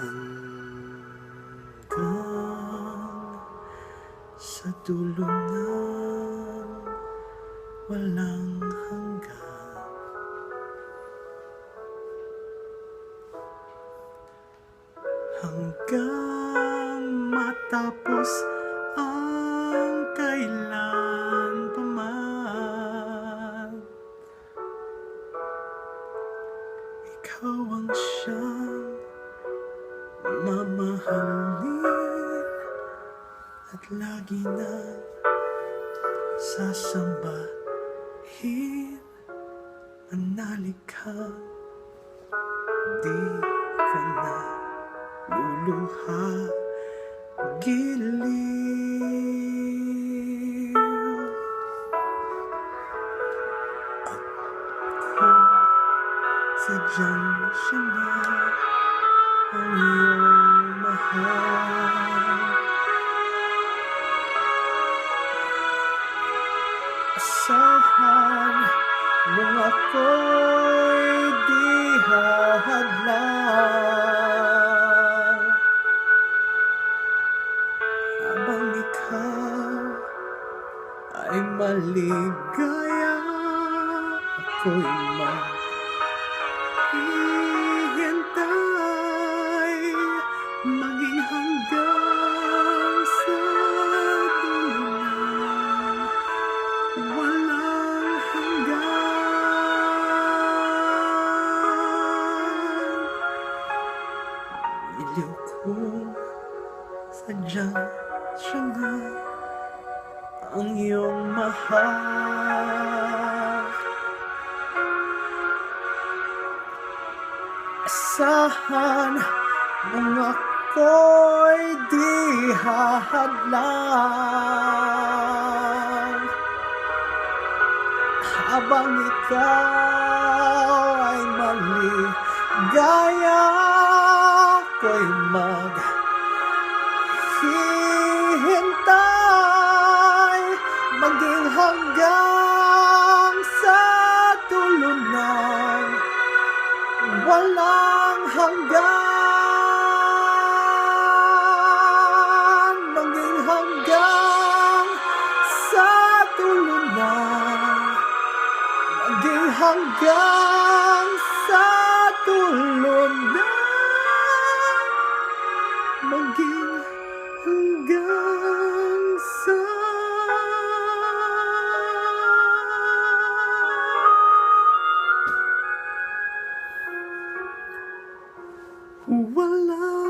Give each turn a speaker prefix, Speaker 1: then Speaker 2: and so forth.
Speaker 1: Hanggang sa dulo ng walang hanggan. Hanggang matapos ang mamahalin At lagi na sasambahin Manalig ka, di ka na luluha Giliw. Ako sadyang siya na ang Asahan mong ako'y di hahadlang Habang ikaw ay maligaya Ako'y maghihintay Iliw ko sadyang siya nga ang iyong mahal. Asahan mong ako'y di hahadlang. Habang ikaw ay maligaya. Ako'y Maging hanggang sa ng walang hanggan. Maging hanggang sa ng Maging hanggang Walang